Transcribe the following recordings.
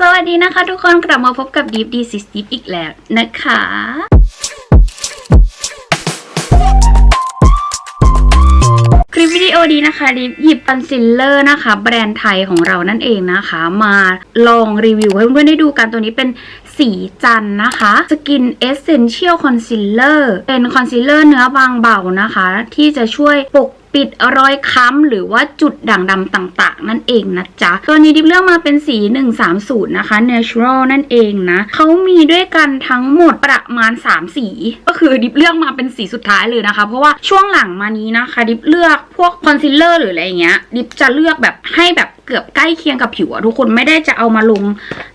สวัสดีนะคะทุกคนกลับมาพบกับ Deep D ซิสติอีกแล้วนะคะ คลิปวิดีโอดีนะคะดิฟหยิบคอนซีลเลอร์นะคะ แบรนด์ไทยของเรานั่นเองนะคะ มาลองรีวิวให้เพื่อนๆได้ดูกันตัวนี้เป็นสีจันนะคะสกินเอเซนเชียลคอนซีลเลอร์เป็นคอนซีลเลอร์เนื้อบางเบานะคะ ที่จะช่วยปก ปิดรอยค้ำหรือว่าจุดด่างดำต่างๆ นั่นเองนะจ๊ะ ตัวนี้ดิบเลือกมาเป็นสี 130 นะคะ natural นั่นเองนะเขามีด้วยกันทั้งหมดประมาณ 3 สี ก็คือดิบเลือกมาเป็นสีสุดท้ายเลยนะคะ เพราะว่าช่วงหลังมานี้นะคะ ดิบเลือกพวกคอนซีลเลอร์หรืออะไรเงี้ย ดิบจะเลือกแบบให้แบบเกือบใกล้เคียงกับผิวอะทุกคนไม่ได้จะเอามาลง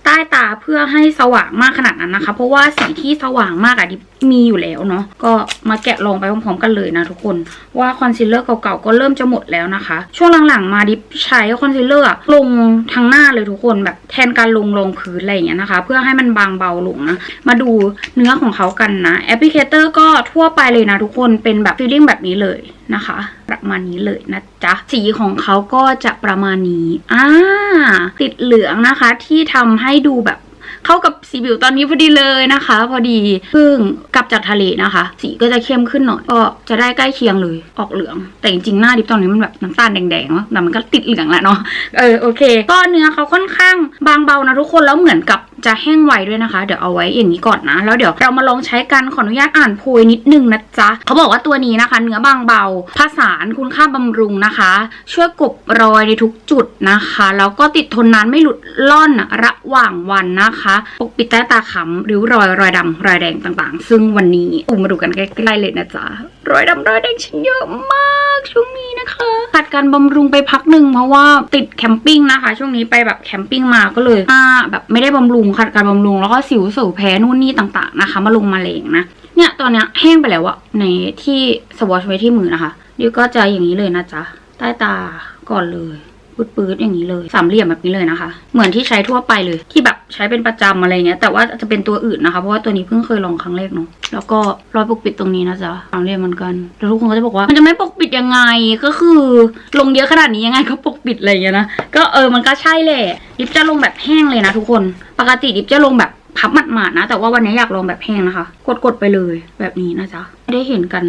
ใต้ตาเพื่อให้สว่างมากขนาดนั้นนะคะ เพราะว่าสีที่สว่างมากอะดิบ มีอยู่แล้วเนาะก็มาแกะลองไปพร้อมๆกันเลยนะทุกคนว่าคอนซีลเลอร์เก่าๆก็เริ่มจะหมดแล้วนะคะ ช่วงหลังๆมาดิฟใช้คอนซีลเลอร์ลงทั้งหน้าเลยทุกคนแบบแทนการลงรองพื้นอะไรอย่างเงี้ยนะคะ เพื่อให้มันบางเบาลงนะมาดูเนื้อของเขากันนะแอปพลิเคเตอร์ก็ทั่วไปเลยนะทุกคนเป็นแบบฟีลลิ่งแบบนี้เลยนะคะประมาณนี้เลยนะจ๊ะ สีของเขาก็จะประมาณนี้อ่าติดเหลืองนะคะที่ทำให้ดูแบบ เข้ากับสีผิวตอนนี้พอดีเลยนะคะ พอดีเพิ่งกลับจากทะเลนะคะ สีก็จะเข้มขึ้นหน่อยก็จะได้ใกล้เคียงเลยออกเหลือง แต่จริงๆหน้าดิบตอนนี้มันแบบน้ำตาลแดงๆเนาะแต่มันก็ติดเหลืองแหละเนาะเออโอเค ก็เนื้อเขาค่อนข้างบางเบานะทุกคนแล้วเหมือนกับจะแห้งไวด้วยนะคะ เดี๋ยวเอาไว้อย่างนี้ก่อนนะ แล้วเดี๋ยวเรามาลองใช้กันขออนุญาตอ่านโพยนิดนึงนะจ๊ะเขาบอกว่าตัวนี้นะคะ เนื้อบางเบาผสานคุณค่าบำรุงนะคะ ช่วยกบรอยในทุกจุดนะคะ แล้วก็ติดทนนานไม่หลุดล่อนระหว่างวันนะคะปกปิดใต้ตาขำริ้วรอยรอยดำรอยแดงต่างๆ ซึ่งวันนี้อูมาดูกันใกล้ๆเลยนะจ๊ะรอยดำรอยแดงฉันเยอะมากช่วงนี้นะคะขัดการบำรุงไปพักหนึ่งเพราะว่าติดแคมปิ้งนะคะ ช่วงนี้ไปแบบแคมปิ้งมาก็เลยหน้าแบบไม่ได้บำรุงขัดการบำรุงแล้วก็สิวสูแพ้นู่นนี่ต่างๆนะคะ มาลงมาเลงนะเนี่ยตอนนี้แห้งไปแล้วอะในที่สวอชไว้ที่มือนะคะดิวก็จะอย่างนี้เลยนะจ๊ะใต้ตาก่อนเลย ปืดๆอย่างนี้เลย สามเหลี่ยมแบบนี้เลยนะคะ เหมือนที่ใช้ทั่วไปเลย ที่แบบใช้เป็นประจำอะไรเงี้ย แต่ว่าจะเป็นตัวอื่นนะคะ เพราะว่าตัวนี้เพิ่งเคยลองครั้งแรกเนาะ แล้วก็รอยปกปิดตรงนี้นะจ๊ะ สามเหลี่ยมเหมือนกัน แล้วทุกคนก็จะบอกว่ามันจะไม่ปกปิดยังไง ก็คือ ลงเยอะขนาดนี้ยังไงก็ปกปิดอะไรเงี้ยนะ ก็เออ มันก็ใช่แหละดิบจะลงแบบแห้งเลยนะทุกคน ปกติดิบจะลงแบบ พับหมาดๆนะ แต่ว่าวันนี้อยากลองแบบแห้งนะคะ กดๆไปเลยแบบนี้นะจ๊ะได้เห็นกัน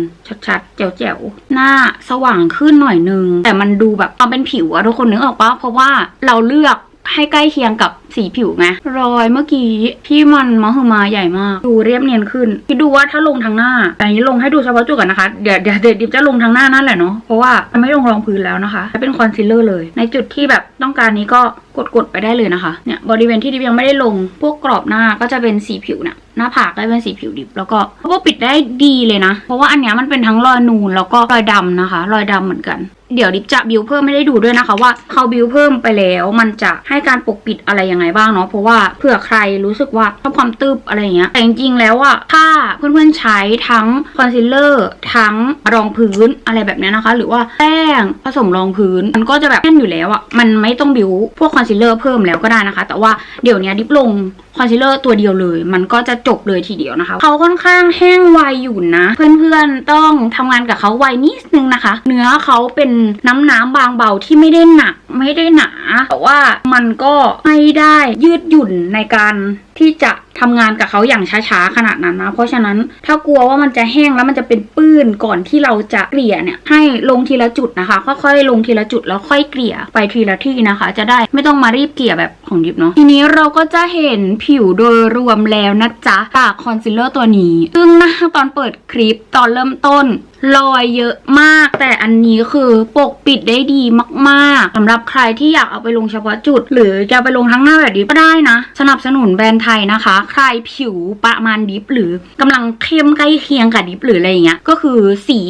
ชัดๆ แจ๋วๆ หน้าสว่างขึ้นหน่อยนึง แต่มันดูแบบความเป็นผิวอะทุกคนนึกออกปะเพราะว่าเราเลือก ให้ใกล้เคียงกับสีผิวไงรอยเมื่อกี้ที่มันมหึมาใหญ่มาก ดูเรียบเนียนขึ้นคิดดูว่าถ้าลงทางหน้าแต่อันนี้ลงให้ดูเฉพาะจุดก่อนนะคะ เดี๋ยวเดี๋ยวเดี๋ยวดิบจะลงทางหน้านั่นแหละเนาะเพราะว่ามันไม่ลงรองพื้นแล้วนะคะจะเป็นคอนซีลเลอร์เลย ในจุดที่แบบต้องการนี้ก็กดๆไปได้เลยนะคะเนี่ยบริเวณที่ดิบยังไม่ได้ลงพวกกรอบหน้าก็จะเป็นสีผิวเนี่ยหน้าผากก็เป็นสีผิวดิบ แล้วก็เพราะว่าปิดได้ดีเลยนะ เพราะว่าอันเนี้ยมันเป็นทั้งรอยนูนแล้วก็รอยดำนะคะ รอยดำเหมือนกัน เดี๋ยวดิบจะบิวเพิ่มไม่ได้ดูด้วยนะคะ ว่าเขาบิวเพิ่มไปแล้วมันจะให้การปกปิดอะไรยังไงบ้างเนาะเพราะว่าเผื่อใครรู้สึกว่าชอบความตึบอะไรอย่างเงี้ยแต่จริงๆแล้วอะถ้าเพื่อนๆใช้ทั้งคอนซีลเลอร์ทั้งรองพื้นอะไรแบบเนี้ยนะคะ หรือว่าแป้งผสมรองพื้น มันก็จะแบบแน่นอยู่แล้วอะมันไม่ต้องบิวพวกคอนซีลเลอร์เพิ่มแล้วก็ได้นะคะ แต่ว่าเดี๋ยวนี้ดิบลงคอนซีลเลอร์ตัวเดียวเลย มันก็จะจบเลยทีเดียวนะคะ เขาค่อนข้างแห้งไวอยู่นะ เพื่อนๆต้องทำงานกับเขาไวนิดนึงนะคะ เนื้อเขาเป็นน้ำน้ำบางเบาที่ไม่ได้หนักไม่ได้หนา แต่ว่ามันก็ไม่ได้ยืดหยุ่นในการที่จะ ทำงานกับเขาอย่างช้าๆขนาดนั้นนะ เพราะฉะนั้นถ้ากลัวว่ามันจะแห้งแล้วมันจะเป็นปื้นก่อนที่เราจะเกลี่ยเนี่ยให้ลงทีละจุดนะคะ ค่อยๆลงทีละจุดแล้วค่อยเกลี่ยไปทีละที่นะคะ จะได้ไม่ต้องมารีบเกลี่ยแบบของดิบเนาะทีนี้เราก็จะเห็นผิวโดยรวมแล้วนะจ๊ะจากคอนซีลเลอร์ตัวนี้ ซึ่งหน้าตอนเปิดคลิปตอนเริ่มต้นรอยเยอะมาก แต่อันนี้คือปกปิดได้ดีมากๆสำหรับใครที่อยากเอาไปลงเฉพาะจุด หรือจะไปลงทั้งหน้าแบบดิฟก็ได้นะ สนับสนุนแบรนด์ไทยนะคะใครผิวประมาณดิฟหรือกำลังเข้มใกล้เคียงกับดิฟหรืออะไรอย่างเงี้ยก็คือสี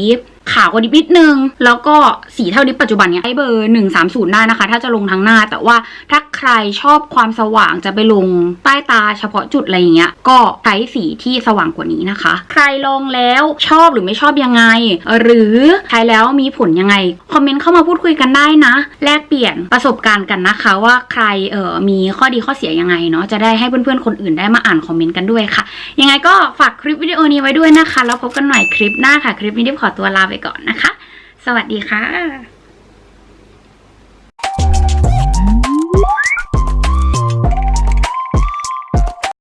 ขาวกว่าดิฟนิดนึง แล้วก็สีเท่าดิฟปัจจุบันเนี้ยไอเบอร์ 130 ได้นะคะ ถ้าจะลงทั้งหน้า แต่ว่าถ้าใครชอบความสว่างจะไปลงใต้ตาเฉพาะจุดอะไรอย่างเงี้ย ก็ใช้สีที่สว่างกว่านี้นะคะ ใครลองแล้วชอบหรือไม่ชอบยังไง หรือใช้แล้วมีผลยังไง คอมเมนต์เข้ามาพูดคุยกันได้นะ แลกเปลี่ยนประสบการณ์กันนะคะว่าใครเออมีข้อดีข้อเสียยังไงเนาะ จะได้ให้เพื่อนๆคนอื่นได้มาอ่านคอมเมนต์กันด้วยค่ะ ยังไงก็ฝากคลิปวิดีโอนี้ไว้ด้วยนะคะ แล้วพบกันใหม่คลิปหน้าค่ะ คลิปนี้ดิบขอตัวลาไปก่อนนะคะ สวัสดีค่ะ